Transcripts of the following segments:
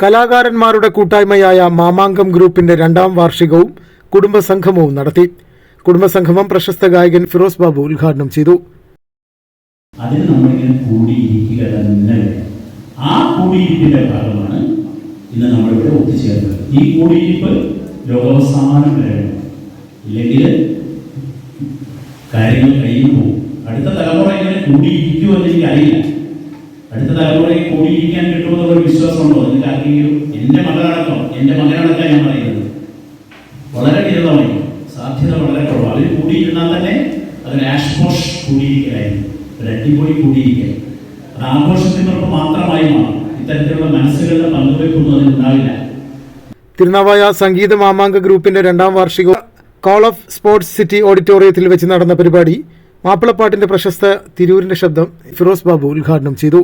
കലാകാരന്മാരുടെ കൂട്ടായ്മയായ മാമാങ്കം ഗ്രൂപ്പിന്റെ രണ്ടാം വാർഷികവും കുടുംബസംഗമവും നടത്തി. കുടുംബസംഗമം പ്രശസ്ത ഗായകൻ ഫിറോസ് ബാബു ഉദ്ഘാടനം ചെയ്തു. അതിന് നമ്മളിങ്ങനെ കൂടിയിരിക്കുക തന്നെ. ആ കൂടിയിരിപ്പിന്റെ ഭാഗമാണ് ഇന്ന് നമ്മളിവിടെ ഒത്തുചേർന്നത്. ഈ കൂടിയിരിപ്പ് ലോകാവസാനം വരെ ഇല്ലെങ്കിൽ കാര്യങ്ങൾ കയ്യിൽ പോകും. അടുത്ത തലമുറ ഇങ്ങനെ കൂടിയിരിക്കുമോ എന്ന് എനിക്കറിയില്ല. അടുത്ത തലമുറയിൽ കൂടിയിരിക്കാൻ കിട്ടുമെന്നുള്ള ആർക്കെങ്കിലും എന്റെ മകളടക്കം എന്റെ മകനടക്കം ഞാൻ പറയുന്നത് വളരെ വിരളമായി സാധ്യത വളരെ കുറവാണ്. അതിൽ കൂടിയിരുന്നാൽ തന്നെ അതിന് ആഷ്പോഷ് കൂടിയിരിക്കലായിരുന്നു. ഒരു അടിപൊളി കൂടിയിരിക്കൽ. അത് ആഘോഷത്തിനൊപ്പം മാത്രമായി മാറും. ഇത്തരത്തിലുള്ള മനസ്സുകളുടെ പങ്കുവയ്പ്പൊന്നും അതിനുണ്ടാവില്ല തിരുനാവായ സംഗീത മാമാങ്ക ഗ്രൂപ്പിന്റെ രണ്ടാം വാർഷിക കോൾ ഓഫ് സ്പോർട്സ് സിറ്റി ഓഡിറ്റോറിയത്തിൽ വെച്ച് നടന്ന പരിപാടി മാപ്പിളപ്പാട്ടിന്റെ പ്രശസ്ത തിരൂരിന്റെ ശബ്ദം ഫിറോസ് ബാബു ഉദ്ഘാടനം ചെയ്തു.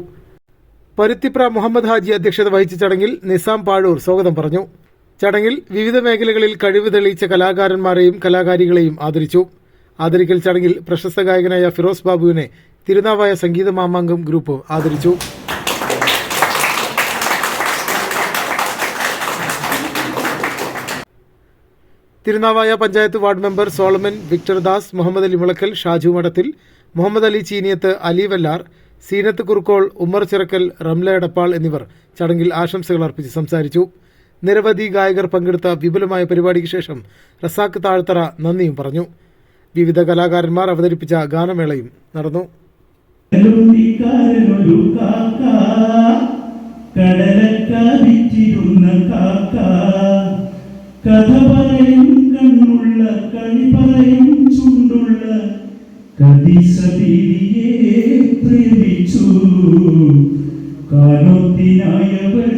പരുത്തിപ്ര മുഹമ്മദ് ഹാജി അധ്യക്ഷത വഹിച്ച ചടങ്ങിൽ നിസാം പാഴൂർ സ്വാഗതം പറഞ്ഞു. ചടങ്ങിൽ വിവിധ മേഖലകളിൽ കഴിവ് തെളിയിച്ച കലാകാരന്മാരെയും കലാകാരികളെയും ആദരിച്ചു. ആദരിക്കൽ ചടങ്ങിൽ പ്രശസ്ത ഗായകനായ ഫിറോസ് ബാബുവിനെ തിരുനാവായ സംഗീത മാമാങ്കം ഗ്രൂപ്പ് ആദരിച്ചു. Thirunavaya panchayat ward member Solomon Victor Das Muhammad Ali Mulakkal Shaju Madathil Muhammad Ali Cheeniyath Ali വല്ലാർ Zeenath കുറുക്കോൾ Ummer Chirakkal Ramla Edappal എന്നിവർ ചടങ്ങിൽ ആശംസകൾ അർപ്പിച്ച് സംസാരിച്ചു. നിരവധി ഗായകർ പങ്കെടുത്ത വിപുലമായ പരിപാടിക്ക് ശേഷം റസാഖ് താഴ്ത്തറ നന്ദിയും പറഞ്ഞു. വിവിധ കലാകാരന്മാർ അവതരിപ്പിച്ച ഗാനമേളയും നടന്നു. കഥ പറയും കണ്ണുള്ള കളി പറയും ചുണ്ടുള്ള പ്രേമിച്ചു കാലത്തിനായവൾ